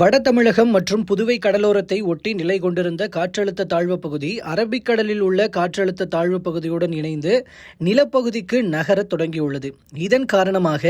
வட தமிழகம் மற்றும் புதுவை கடலோரத்தை ஒட்டி நிலை கொண்டிருந்த காற்றழுத்த தாழ்வுப் பகுதி அரபிக்கடலில் உள்ள காற்றழுத்த தாழ்வுப் பகுதியுடன் இணைந்து நிலப்பகுதிக்கு நகரத் தொடங்கியுள்ளது. இதன் காரணமாக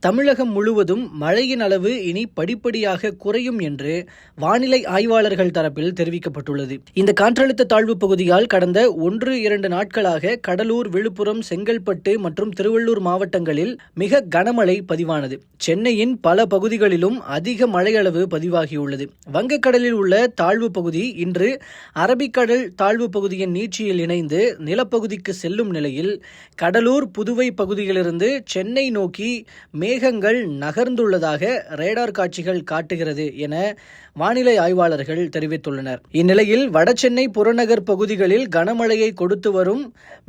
தமிழகம் முழுவதும் மழையின் அளவு இனி படிப்படியாக குறையும் என்று வானிலை ஆய்வாளர்கள் தரப்பில் தெரிவிக்கப்பட்டுள்ளது. இந்த காற்றழுத்த தாழ்வுப் பகுதியால் கடந்த ஒன்று இரண்டு நாட்களாக கடலூர் விழுப்புரம் செங்கல்பட்டு மற்றும் திருவள்ளூர் மாவட்டங்களில் மிக கனமழை பதிவானது. சென்னையின் பல பகுதிகளிலும் அதிக மழையளவு பதிவாகியுள்ளது. வங்கக்கடலில் உள்ள தாழ்வு பகுதி இன்று அரபிக்கடல் தாழ்வு பகுதியின் நீட்சியில் இணைந்து நிலப்பகுதிக்கு செல்லும் நிலையில் கடலூர் புதுவை பகுதியிலிருந்து சென்னை நோக்கி மேகங்கள் நகர்ந்துள்ளதாக ரேடார் காட்சிகள் காட்டுகிறது என வானிலை ஆய்வாளர்கள் தெரிவித்துள்ளனர். இந்நிலையில் வடசென்னை புறநகர் பகுதிகளில் கனமழையை கொடுத்து வரும்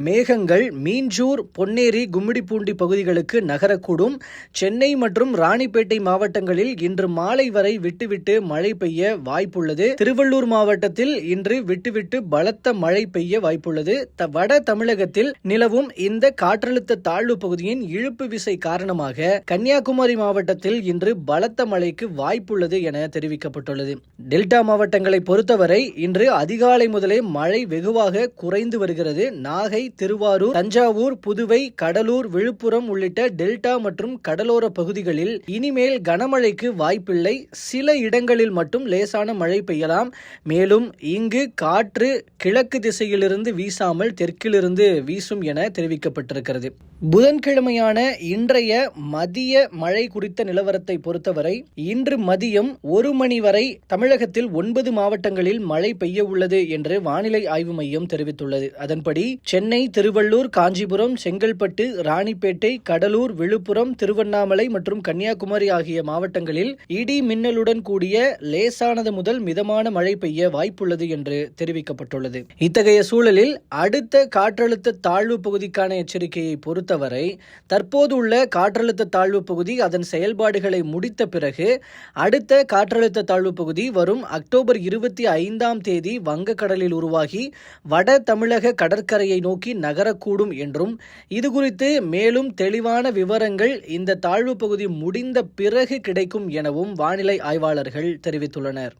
மேகங்கள் மீஞ்சூர் பொன்னேரி கும்மிடிப்பூண்டி பகுதிகளுக்கு நகரக்கூடும். சென்னை மற்றும் ராணிப்பேட்டை மாவட்டங்களில் இன்று மாலை வரை விட்டு விட்டுவிட்டு மழை பெய்ய வாய்ப்புள்ளது. திருவள்ளூர் மாவட்டத்தில் இன்று விட்டுவிட்டு பலத்த மழை பெய்ய வாய்ப்புள்ளது. வட தமிழகத்தில் நிலவும் இந்த காற்றழுத்த தாழ்வு பகுதியின் இழுப்பு விசை காரணமாக கன்னியாகுமரி மாவட்டத்தில் இன்று பலத்த மழைக்கு வாய்ப்புள்ளது என தெரிவிக்கப்பட்டுள்ளது. டெல்டா மாவட்டங்களை பொறுத்தவரை இன்று அதிகாலை முதலே மழை வெகுவாக குறைந்து வருகிறது. நாகை திருவாரூர் தஞ்சாவூர் புதுவை கடலூர் விழுப்புரம் உள்ளிட்ட டெல்டா மற்றும் கடலோர பகுதிகளில் இனிமேல் கனமழைக்கு வாய்ப்பில்லை. சில இடங்களில் மட்டும் லேசான மழை பெய்யலாம். மேலும் இங்கு காற்று கிழக்கு திசையிலிருந்து வீசாமல் தெற்கிலிருந்து வீசும் என தெரிவிக்கப்பட்டிருக்கிறது. புதன்கிழமையான இன்றைய மதிய மழை குறித்த நிலவரத்தை பொறுத்தவரை இன்று மதியம் ஒரு மணி வரை தமிழகத்தில் ஒன்பது மாவட்டங்களில் மழை பெய்ய உள்ளது என்று வானிலை ஆய்வு மையம் தெரிவித்துள்ளது. அதன்படி சென்னை திருவள்ளூர் காஞ்சிபுரம் செங்கல்பட்டு ராணிப்பேட்டை கடலூர் விழுப்புரம் திருவண்ணாமலை மற்றும் கன்னியாகுமரி ஆகிய மாவட்டங்களில் இடி மின்னலுடன் கூடிய லேசானது முதல் மிதமான மழை பெய்ய வாய்ப்புள்ளது என்று தெரிவிக்கப்பட்டுள்ளது. இத்தகைய சூழலில் அடுத்த காற்றழுத்த தாழ்வு பகுதிக்கான எச்சரிக்கையை பொறுத்தவரை தற்போதுள்ள காற்றழுத்த தாழ்வு பகுதி அதன் செயல்பாடுகளை முடித்த பிறகு அடுத்த காற்றழுத்த தாழ்வு பகுதி வரும் அக்டோபர் இருபத்தி ஐந்தாம் தேதி வங்கக்கடலில் உருவாகி வட தமிழக கடற்கரையை நோக்கி நகரக்கூடும் என்றும் இதுகுறித்து மேலும் தெளிவான விவரங்கள் இந்த தாழ்வு பகுதி முடிந்த பிறகு கிடைக்கும் எனவும் வானிலை ஆய்வாளர்கள் தெரிவித்துள்ளனர்.